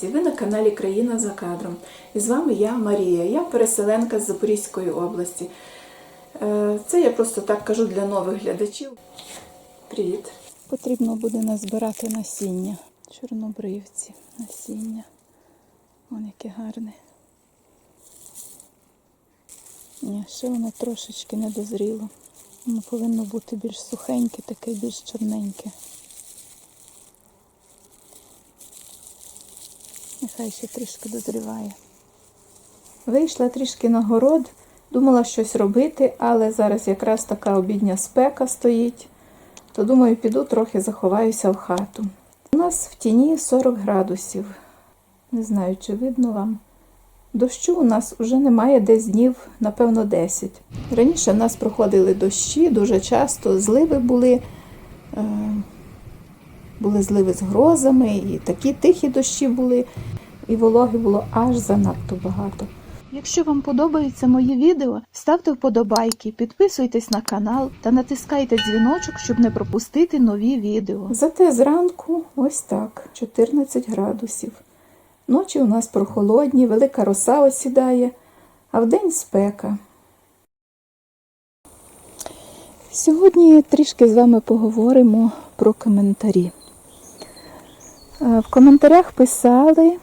підписниці. Ви на каналі Країна за кадром. І з вами я Марія. Я переселенка з Запорізької області. Е, Це я просто так кажу для нових глядачів. Привіт! Потрібно буде назбирати насіння. Чорнобривці, насіння. Вон яке гарне. Ні, ще воно трошечки не дозріло. Воно повинно бути більш сухеньке, таке більш чорненьке. Нехай ще трішки дозріває. Вийшла трішки на город, думала щось робити, але зараз якраз така обідня спека стоїть, то думаю, піду трохи заховаюся в хату. У нас в тіні 40 градусів. Не знаю, чи видно вам. Дощу у нас вже немає десь днів, напевно, 10. Раніше в нас проходили дощі дуже часто, зливи були, е, були зливи з грозами, і такі тихі дощі були, і вологи було аж занадто багато. Якщо вам подобаються мої відео, ставте вподобайки, підписуйтесь на канал та натискайте дзвіночок, щоб не пропустити нові відео. Зате зранку ось так, 14 градусів. Ночі у нас прохолодні, велика роса осідає, а вдень спека. Сьогодні трішки з вами поговоримо про коментарі. Е, В коментарях писали.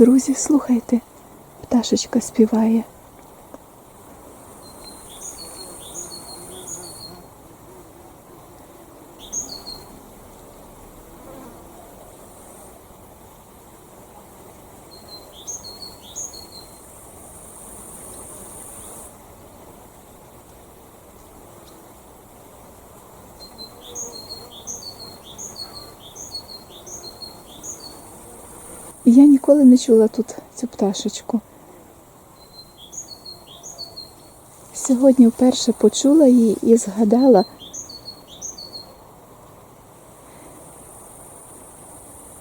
Друзі, слухайте, пташечка співає. Я ніколи не чула тут цю пташечку. Сьогодні вперше почула її і згадала.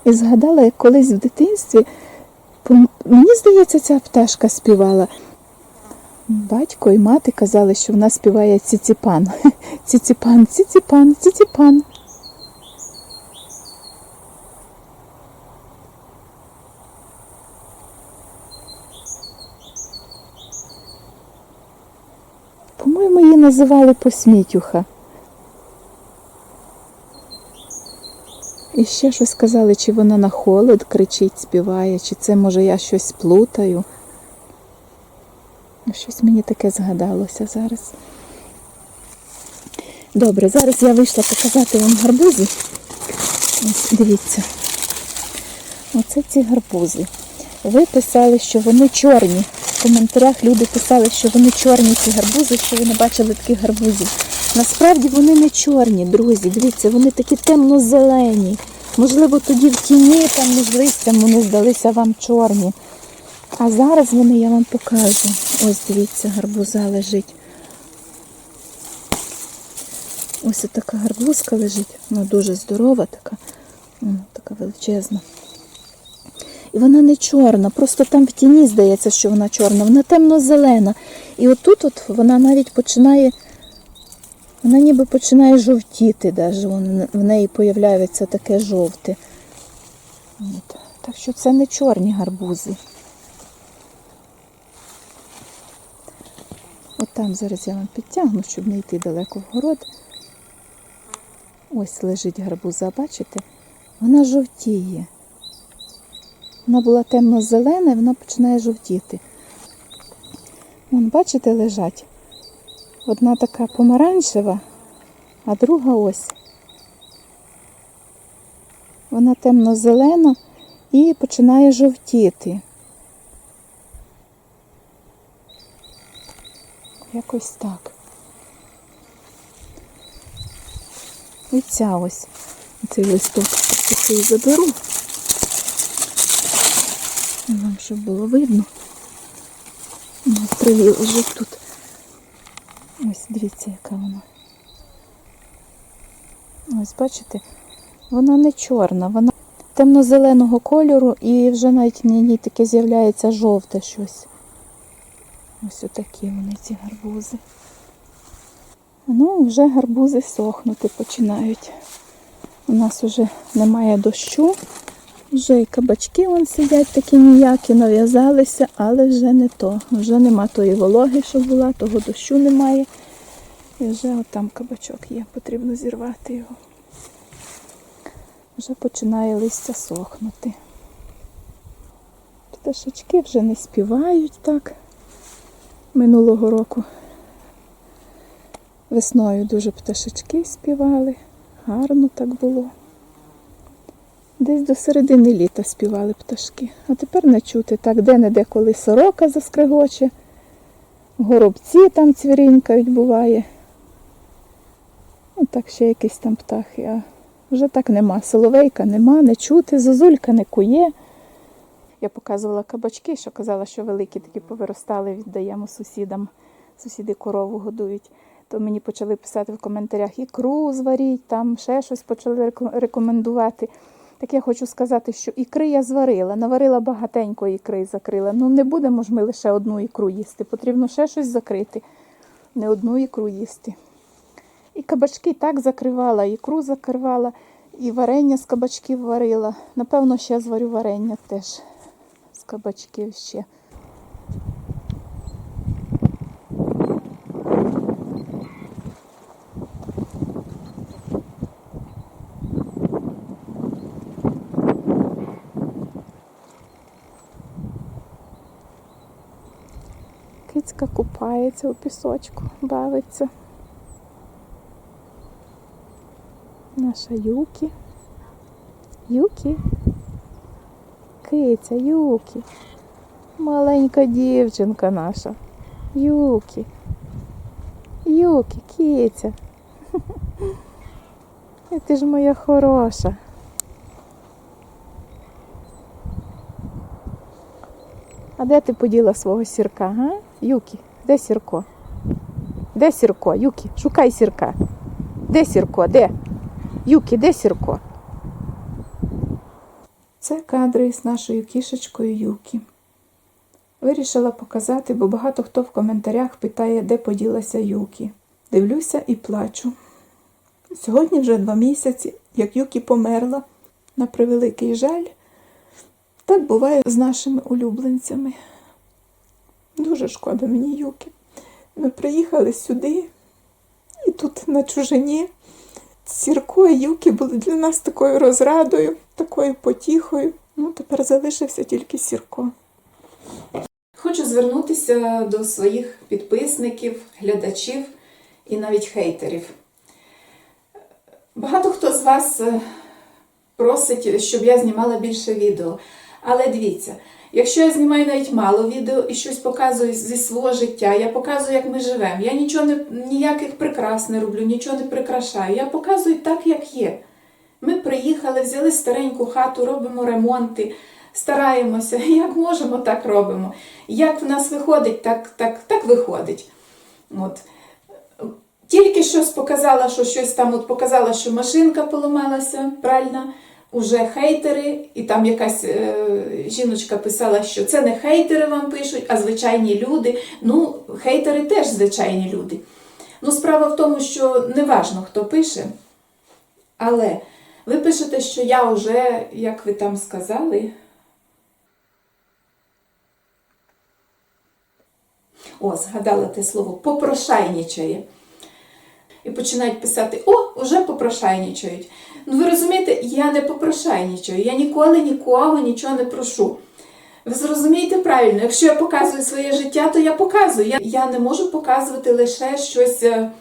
І згадала, як колись в дитинстві, мені здається, ця пташка співала. Батько і мати казали, що вона співає ціціпан. Ціціпан, ціціпан, ціціпан. По-моєму, її називали посмітюха. І ще щось сказали, чи вона на холод кричить, співає, чи це, може, я щось плутаю. Ну, Щось мені таке згадалося зараз. Добре, зараз я вийшла показати вам гарбузи. Ось, дивіться. Оце ці гарбузи. Ви писали, що вони чорні. В коментарях люди писали, що вони чорні ці гарбузи, що ви не бачили таких гарбузів. Насправді вони не чорні, друзі. Дивіться, вони такі темно-зелені. Можливо, тоді в тіні там між листям вони здалися вам чорні. А зараз вони я вам покажу. Ось дивіться, гарбуза лежить. Ось така гарбузка лежить. Вона дуже здорова така. М, Така величезна. І вона не чорна, просто там в тіні здається, що вона чорна, вона темно-зелена. І отут от вона навіть починає, вона ніби починає жовтіти. Вон в неї появляється таке жовте. От. Так що це не чорні гарбузи. От там зараз я вам підтягну, щоб не йти далеко в город. Ось лежить гарбуза, бачите? Вона жовтіє. Вона була темно-зелена і вона починає жовтіти. Вон, бачите, лежать. Одна така помаранчева, а друга ось. Вона темно-зелена і починає жовтіти. Якось так. І ця ось. Цей листок такий заберу. Щоб було видно. В траві лежить тут. Ось дивіться, яка вона. Ось бачите, вона не чорна, вона темно-зеленого кольору і вже навіть на ній таке з'являється жовте щось. Ось отакі вони, ці гарбузи. Ну, вже гарбузи сохнути починають. У нас вже немає дощу. Вже і кабачки вон сидять такі ніякі, нав'язалися, але вже не то. Вже нема тої вологи, що була, того дощу немає. І вже от там кабачок є, потрібно зірвати його. Вже починає листя сохнути. Пташечки вже не співають так. Минулого року весною дуже пташечки співали. Гарно так було. Десь до середини літа співали пташки. А тепер не чути так, де-не-де, коли сорока заскригоче, горобці там цвірінькають, буває. Ну, так ще якісь там птахи. А вже так нема. Соловейка нема, не чути, зозулька не кує. Я показувала кабачки, що казала, що великі такі повиростали, віддаємо сусідам. Сусіди корову годують. То мені почали писати в коментарях ікру зваріть, там ще щось почали рекомендувати. Так я хочу сказати, що ікри я зварила, наварила багатенько ікри закрила. Ну не будемо ж ми лише одну ікру їсти. Потрібно ще щось закрити, не одну ікру їсти. І кабачки так закривала, ікру закривала, і варення з кабачків варила. Напевно, ще зварю варення теж з кабачків ще. Купається у пісочку, бавиться. Наша Юкі. Юкі. Киця, Юкі. Маленька дівчинка наша. Юкі. Юкі, киця. І ти ж моя хороша. А де ти поділа свого сірка, га? Юкі, де сірко? Де сірко? Юкі, шукай сірка. Де сірко? Де? Юкі, де сірко? Це кадри з нашою кішечкою Юкі. Вирішила показати, бо багато хто в коментарях питає, де поділася Юкі. Дивлюся і плачу. Сьогодні вже два місяці, як Юкі померла, на превеликий жаль. Так буває з нашими улюбленцями. Дуже шкода мені Юки. Ми приїхали сюди, і тут на чужині Сірко і Юки були для нас такою розрадою, такою потіхою. Ну, тепер залишився тільки Сірко. Хочу звернутися до своїх підписників, глядачів і навіть хейтерів. Багато хто з вас е, просить, щоб я знімала більше відео. Але дивіться, якщо я знімаю навіть мало відео і щось показую зі свого життя, я показую, як ми живемо. Я нічого не, ніяких прикрас не роблю, нічого не прикрашаю. Я показую так, як є. Ми приїхали, взяли стареньку хату, робимо ремонти, стараємося, як можемо, так робимо. Як в нас виходить, так, так, так виходить. От. Тільки щось показала, що щось там от показала, що машинка поламалася, пральна. Уже хейтери, і там якась е, жіночка писала, що це не хейтери вам пишуть, а звичайні люди. Ну, хейтери теж звичайні люди. Ну, справа в тому, що не важно, хто пише. Але ви пишете, що я вже, як ви там сказали. О, згадала те слово, попрошайнічає. І починають писати: О, уже попрошайнічають. Ну, ви розумієте, я не попрошайнічаю, я ніколи нікого нічого не прошу. Ви зрозумієте правильно, якщо я показую своє життя, то я показую. Я, я не можу показувати лише щось е,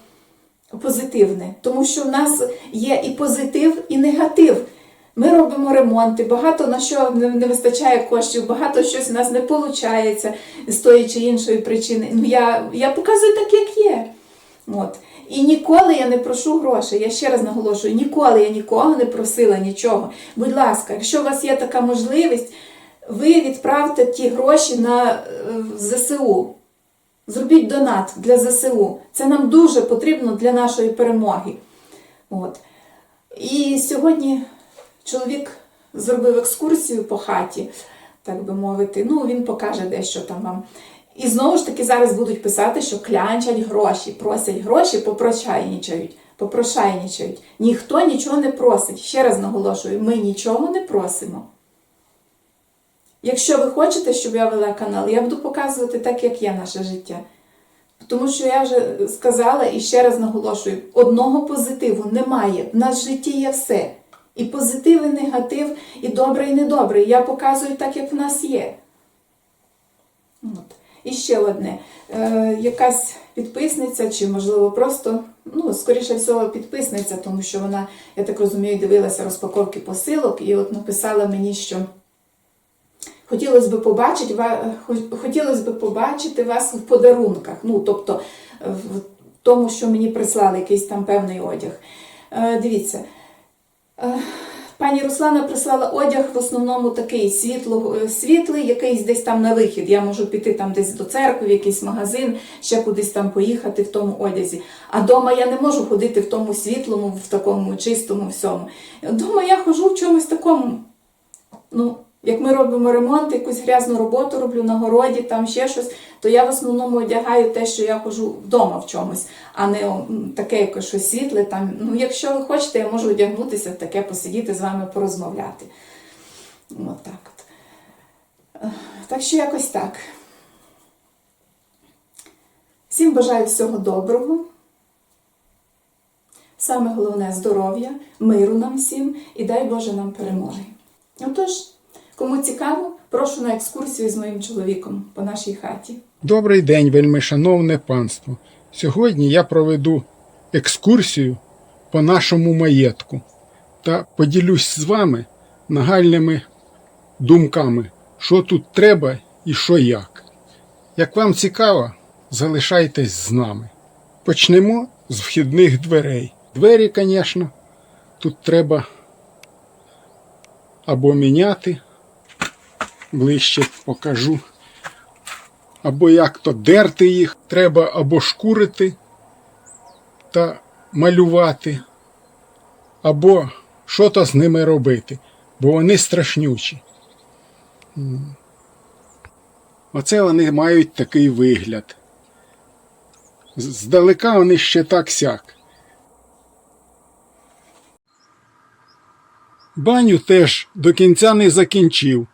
позитивне, тому що в нас є і позитив, і негатив. Ми робимо ремонти, багато на що не вистачає коштів, багато щось у нас не виходить з тої чи іншої причини. Ну, я, я показую так, як є. От. І ніколи я не прошу грошей. Я ще раз наголошую, ніколи я нікого не просила нічого. Будь ласка, якщо у вас є така можливість, ви відправте ті гроші на е, ЗСУ. Зробіть донат для ЗСУ. Це нам дуже потрібно для нашої перемоги. От. І сьогодні чоловік зробив екскурсію по хаті, так би мовити. Ну, він покаже дещо там вам. І знову ж таки зараз будуть писати, що клянчать гроші, просять гроші, попрошайнічають. Попрошайнічають. Ніхто нічого не просить. Ще раз наголошую, ми нічого не просимо. Якщо ви хочете, щоб я вела канал, я буду показувати так, як є наше життя. Тому що я вже сказала і ще раз наголошую: одного позитиву немає. В нас в житті є все. І позитив, і негатив, і добре, і недобре. Я показую так, як в нас є. І ще одне. Е, якась підписниця, чи, можливо, просто, ну, скоріше всього, підписниця, тому що вона, я так розумію, дивилася розпаковки посилок і от написала мені, що хотілося б побачити, хотілося б побачити вас в подарунках. Ну, тобто в тому, що мені прислали якийсь там певний одяг. Е, дивіться. Пані Руслана прислала одяг в основному такий світло, е, світлий, якийсь десь там на вихід. Я можу піти там десь до церкви, в якийсь магазин, ще кудись там поїхати в тому одязі. А вдома я не можу ходити в тому світлому, в такому чистому всьому. Дома я хожу в чомусь такому. Ну, як ми робимо ремонт, якусь грязну роботу роблю на городі, там ще щось, то я в основному одягаю те, що я ходжу вдома в чомусь, а не таке якось щось світле. Там. Ну, якщо ви хочете, я можу одягнутися таке, посидіти з вами, порозмовляти. От так от. Е, Так що якось так. Всім бажаю всього доброго. Саме головне здоров'я, миру нам всім і дай Боже нам перемоги. Отож, кому цікаво, прошу на екскурсію з моїм чоловіком по нашій хаті. Добрий день, вельми шановне панство. Сьогодні я проведу екскурсію по нашому маєтку та поділюсь з вами нагальними думками, що тут треба і що як. Як вам цікаво, залишайтесь з нами. Почнемо з вхідних дверей. Двері, звісно, тут треба або міняти, ближче покажу або як то дерти їх, треба або шкурити та малювати, або що то з ними робити, бо вони страшнючі. Оце вони мають такий вигляд. Здалека вони ще так сяк. Баню теж до кінця не закінчив.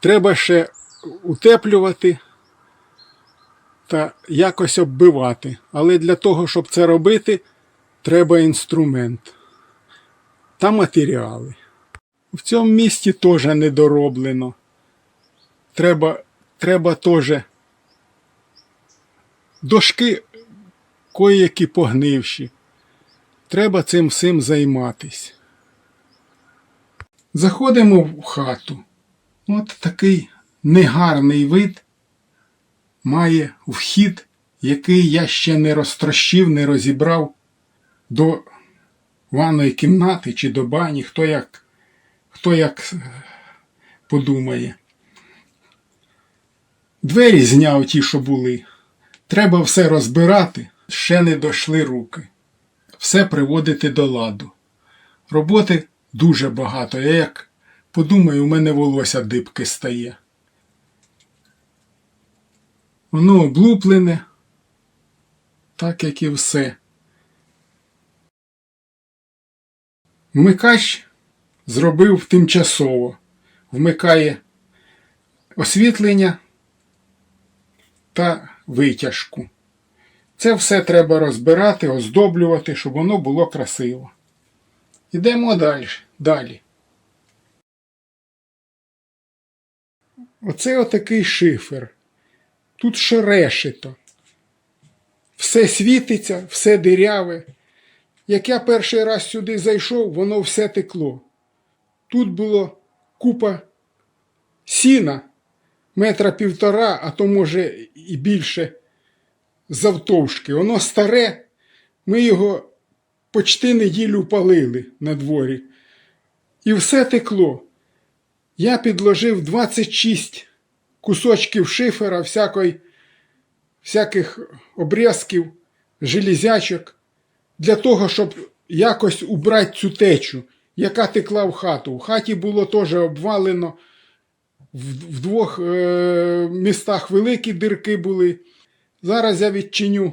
Треба ще утеплювати та якось оббивати. Але для того, щоб це робити, треба інструмент та матеріали. В цьому місті теж недороблено. Треба, треба теж дошки кої-які погнивші. Треба цим всім займатись. Заходимо в хату. От такий негарний вид має вхід, який я ще не розтрощив, не розібрав до ванної кімнати чи до бані, хто як, хто як е, подумає. Двері зняв ті, що були. Треба все розбирати, ще не дошли руки. Все приводити до ладу. Роботи дуже багато. Я як подумаю, у мене волосся дибки стає. Воно облуплене, так як і все. Вмикач зробив тимчасово. Вмикає освітлення та витяжку. Це все треба розбирати, оздоблювати, щоб воно було красиво. Ідемо далі. далі. Оце отакий шифер. Тут ще решето. Все світиться, все диряве. Як я перший раз сюди зайшов, воно все текло. Тут було купа сіна, метра півтора, а то, може, і більше завтовшки. Воно старе, ми його почти неділю палили на дворі. І все текло. Я підложив 26 кусочків шифера, всякої, всяких обрізків, железячок, для того, щоб якось убрати цю течу, яка текла в хату. В хаті було теж обвалено. В, двох е, містах великі дирки були. Зараз я відчиню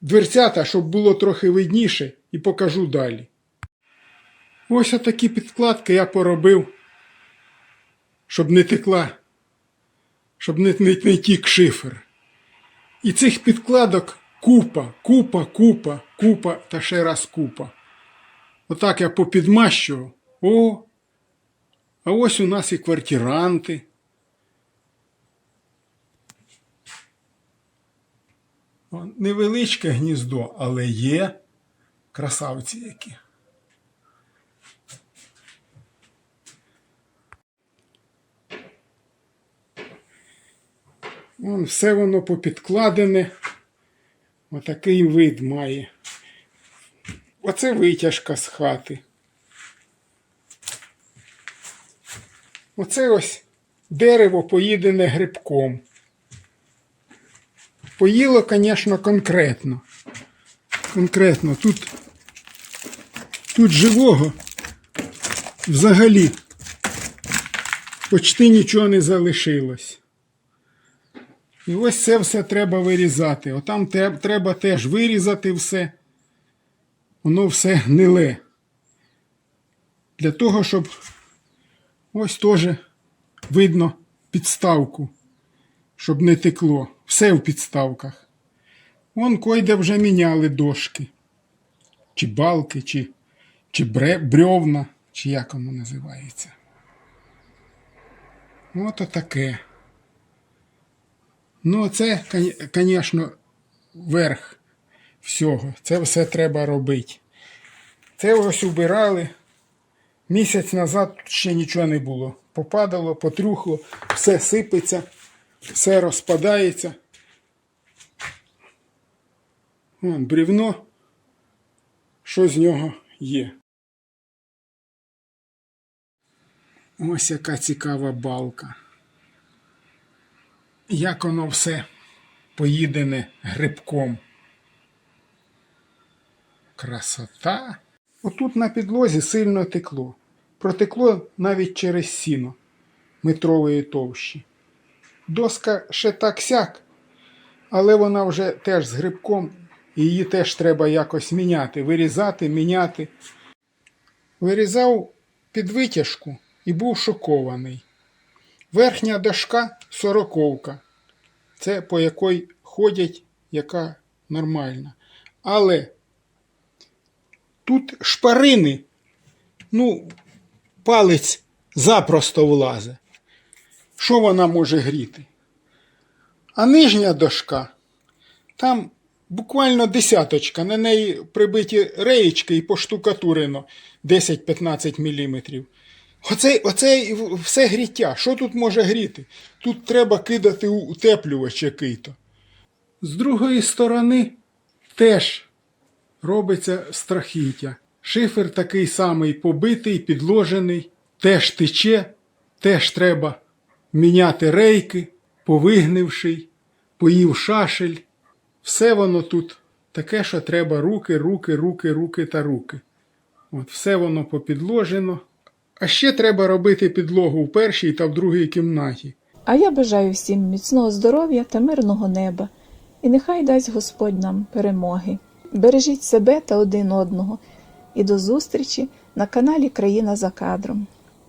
дверцята, щоб було трохи видніше, і покажу далі. Ось отакі підкладки я поробив, щоб не текла, щоб не, не, не тік шифер. І цих підкладок купа, купа, купа, купа та ще раз купа. Отак я попідмащував. О, а ось у нас і квартиранти. Невеличке гніздо, але є красавці які. Вон все воно попідкладене. Отакий вид має. Оце витяжка з хати. Оце ось дерево поїдене грибком. Поїло, звісно, конкретно. Конкретно. Тут, тут живого взагалі почти нічого не залишилось. І ось це все треба вирізати. Отам треба теж вирізати все. Воно все гниле. Для того, щоб ось теж видно підставку, щоб не текло. Все в підставках. Вон койде вже міняли дошки. Чи балки, чи, чи брьовна, чи як воно називається. От отаке. Ну, це, звісно, верх всього. Це все треба робити. Це ось убирали. Місяць назад ще нічого не було. Попадало, потрюхло, все сипеться, все розпадається. Вон, брівно, що з нього є. Ось яка цікава балка як воно все поїдене грибком. Красота. Отут на підлозі сильно текло. Протекло навіть через сіно метрової товщі. Доска ще так сяк, але вона вже теж з грибком, і її теж треба якось міняти, вирізати, міняти. Вирізав під витяжку і був шокований. Верхня дошка сороковка. Це по якій ходять, яка нормальна. Але тут шпарини, ну, палець запросто влазе. Що вона може гріти? А нижня дошка, там буквально десяточка, на неї прибиті реєчки і поштукатурено 10-15 мм. Оце, оце все гріття. Що тут може гріти? Тут треба кидати утеплювач який-то. З другої сторони теж робиться страхіття. Шифер такий самий побитий, підложений, теж тече, теж треба міняти рейки, повигнивший, поїв шашель. Все воно тут таке, що треба руки, руки, руки, руки та руки. От все воно попідложено. А ще треба робити підлогу в першій та в другій кімнаті. А я бажаю всім міцного здоров'я та мирного неба, і нехай дасть Господь нам перемоги. Бережіть себе та один одного. І до зустрічі на каналі Країна за кадром.